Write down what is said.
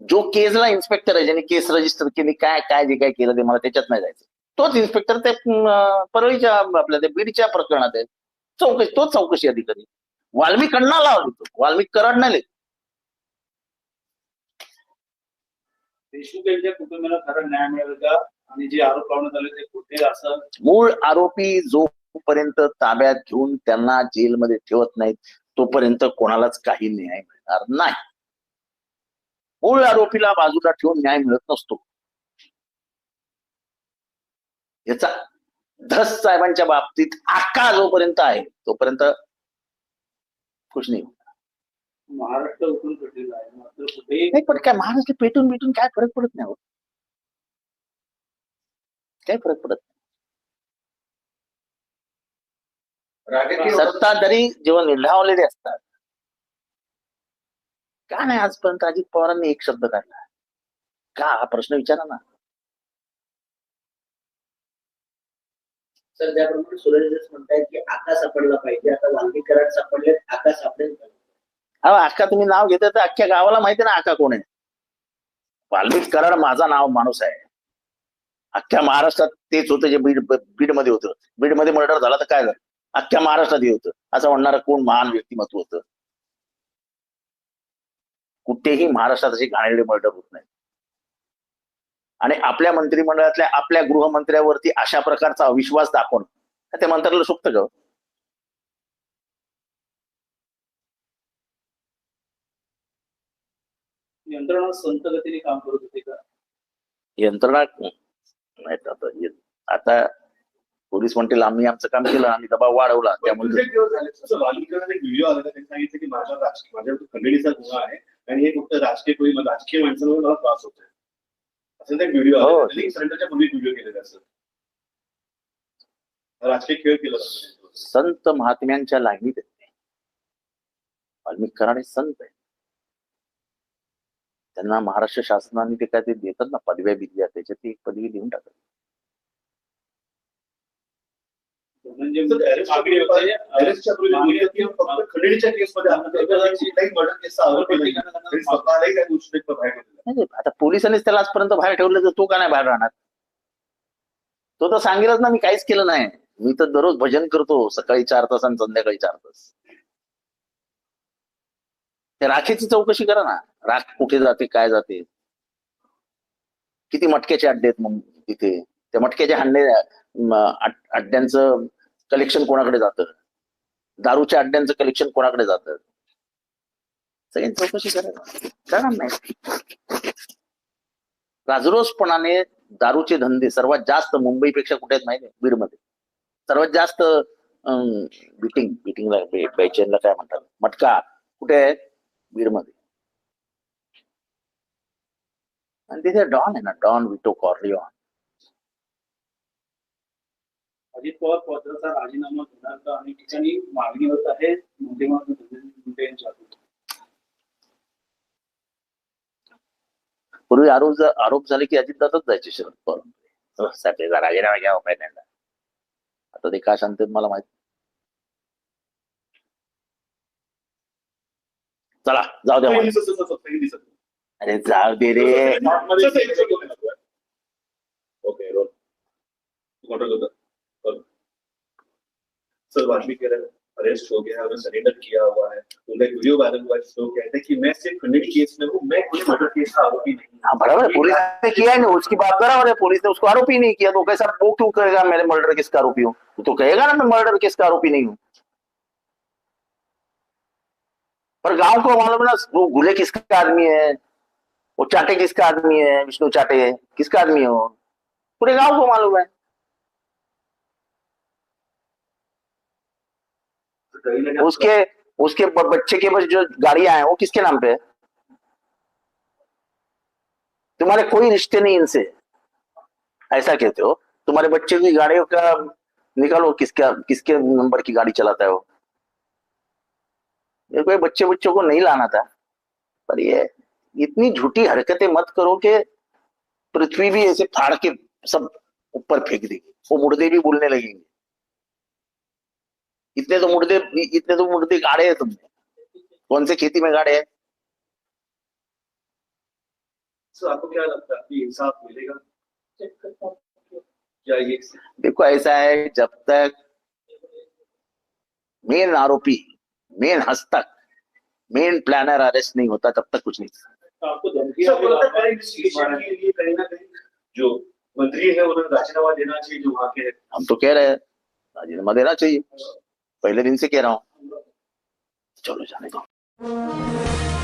जो केसला इन्स्पेक्टर आहे ज्यांनी केस रजिस्टर केली काय काय जे काय केलं ते मला त्याच्यात नाही जायचं. तोच इन्स्पेक्टर ते परळीच्या आपल्या त्या बीडच्या प्रकरणात आहे. चौकशी तोच चौकशी अधिकारी. वाल्मिक कडनं लावली तो. वाल्मिक कराड नाही लिहिलं. देशमुख यांच्या कुटुंबियांना खरा न्याय मिळेल का? आणि जे आरोप लावण्यात आले ते खोटे असं? मूळ आरोपी जोपर्यंत ताब्यात घेऊन त्यांना जेलमध्ये ठेवत नाहीत तोपर्यंत कोणालाच काही न्याय मिळणार नाही. मूळ आरोपीला बाजूला ठेवून न्याय मिळत नसतो याचा धस साहेबांच्या बाबतीत आका जोपर्यंत आहे तोपर्यंत खुश नाही महाराष्ट्र नाही पण काय महाराष्ट्र पेटून बिटून काय फरक पडत नाही हो. काय फरक पडत नाही. सत्ताधारी जेव्हा निर्धावलेले असतात का नाही आजपर्यंत अजित पवारांनी एक शब्द काढला? का? हा प्रश्न विचारा ना. सर त्याप्रमाणे सुरेश म्हणतायत की आकाश सापडला पाहिजे आता सापडले सापडेल? अहो आका तुम्ही नाव घेता तर अख्ख्या गावाला माहिती ना आका कोण आहे. वाल्मिक कराड माझा नाव माणूस आहे. अख्ख्या महाराष्ट्रात तेच होतं जे बीड बीडमध्ये होतं. बीडमध्ये मर्डर झाला तर काय झालं? अख्ख्या महाराष्ट्रात हे होतं. असं म्हणणारं कोण महान व्यक्तिमत्व होतं? कुठेही महाराष्ट्रात अशी घाणेरडे मर्डर होत नाही. आणि आपल्या मंत्रिमंडळातल्या आपल्या गृहमंत्र्यावरती अशा प्रकारचा अविश्वास दाखवणं त्या मंत्र्याला सुप्त ग यंत्रणा संत गतीने काम करत होते का? यंत्रणा नाही आता आता पोलीस म्हणतील आम्ही आमचं काम केलं आम्ही दबाव वाढवला. त्यामुळे व्हिडिओ आला त्यांनी सांगितलं की माझा राजकीय माझ्यावर खंडणीचा गुन्हा आहे आणि हे फक्त राजकीय कोणी राजकीय माणसांवर मला त्रास होतोय. असं ते व्हिडिओ सरेंडरच्या पूर्वी व्हिडिओ केलेला असं राजकीय खेळ केला संत महात्म्यांच्या लाईनीत आहेत ते. वाल्मिक कराड हे संत आहे त्यांना महाराष्ट्र शासनाने ते काय ते देतात ना? पदव्या बिदव्या त्याच्यात ती एक पदवी देऊन टाकत म्हणजे तर अरेस्ट मागणी होते, अरेस्टच्या पूर्वी मागणी बोलले की फक्त खंडणीच्या केसमध्ये आपण कुठलाही मर्डर केसचा आरोपी नाही. त्यांनी स्वतःलाही त्या गोष्टी बाहेर ठेवलेल्या. नाही आता पोलिसांनीच त्याला आजपर्यंत बाहेर ठेवलं तर तो का नाही बाहेर राहणार? तो तर सांगेलच ना मी काहीच केलं नाही. मी तर दररोज भजन करतो सकाळी चार तास आणि संध्याकाळी चार तास. त्या राखेची चौकशी करा ना. राख कुठे जाते काय जाते? किती मटक्याचे अड्डे आहेत मग तिथे? त्या मटक्याच्या हंडे अड्ड्यांचं कलेक्शन कोणाकडे जातं? दारूच्या अड्ड्यांचं कलेक्शन कोणाकडे जातं? सगळी चौकशी करायला करणार नाही राजरोसपणाने दारूचे धंदे सर्वात जास्त मुंबईपेक्षा कुठे आहेत माहिती बीडमध्ये. सर्वात जास्त बिटिंग बिटिंगला बेचेनला काय म्हणतात? मटका कुठे आहे? बीडमध्ये. आणि तिथे डॉन आहे ना don Vito Corleone. Ajit Pawar पदाचा राजीनामा घेणार का? अनेक ठिकाणी मागणी होत आहे माध्यमातून धनंजय मुंडे यांच्याकडून पूर्वी आरोप आरोप झाले की अजितदादाच जायचे शरद पवार. साठेचा राजीनामा घ्यावा पहिल्यांदा. आता ते का शांत आहेत मला माहीत चला जाऊ द्या दिसत. अरे जाऊ दे रे. ओके सर वाल्मीकि अरेस्ट हो गया और सरेंडर किया हुआ है। उनका वीडियो वायरल हुआ है वो कहते हैं कि मैं सिर्फ़ केस में हूँ मैं कोई मर्डर केस का आरोपी नहीं हूँ। बराबर पुलिस ने किया ही नहीं उसकी बात पुलिस ने उसको आरोपी नहीं किया तो कैसा वो क्यों कहेगा मेरे मर्डर केस का आरोपी हूँ? तो कहेगा ना मैं मर्डर केस का आरोपी नहीं हूँ। पर गाँव को मालूम ना वो गुले किसका आदमी है वो चाटे किसका आदमी है विष्णु चाटे किसका आदमी है वो? पूरे गाँव को मालूम है। उसके उसके बच्चे के जो गाड़ियाँ हैं वो किसके नाम पे है? तुम्हारे कोई रिश्ते नहीं इनसे। ऐसा कहते हो? तुम्हारे बच्चे की गाड़ियों का निकालो, किसका, किसके नंबर की गाड़ी चलाता है वो? मेरे को बच्चे बच्चों को नहीं लाना था। पर ये, इतनी झूठी हरकतें मत करो कि पृथ्वी भी ऐसे फाड़ के सब ऊपर फेंक देगी। वो मुर्दे भी बोलने लगेंगे। इतने तो मुर्दे इतने तो मुर्दे गाड़े हैं तुमने कौन से खेती में गाड़े हैं? सर आपको क्या लगता है कि इंसाफ मिलेगा? क्या ये देखो ऐसा है जब तक मेन आरोपी मेन हस्तक मेन प्लानर अरेस्ट नहीं होता तब तक कुछ नहीं। तो आपको धमकियाँ सर भी है है इन्वेस्टिगेशन के लिए कहीं ना कहीं जो मंत्री है उन्हें राजीनामा देना चाहिए जो वहाँ के हम तो कह रहे हैं राजीनामा देना चाहिए। पहले दिन से कह रहा हूँ चलो जाने दो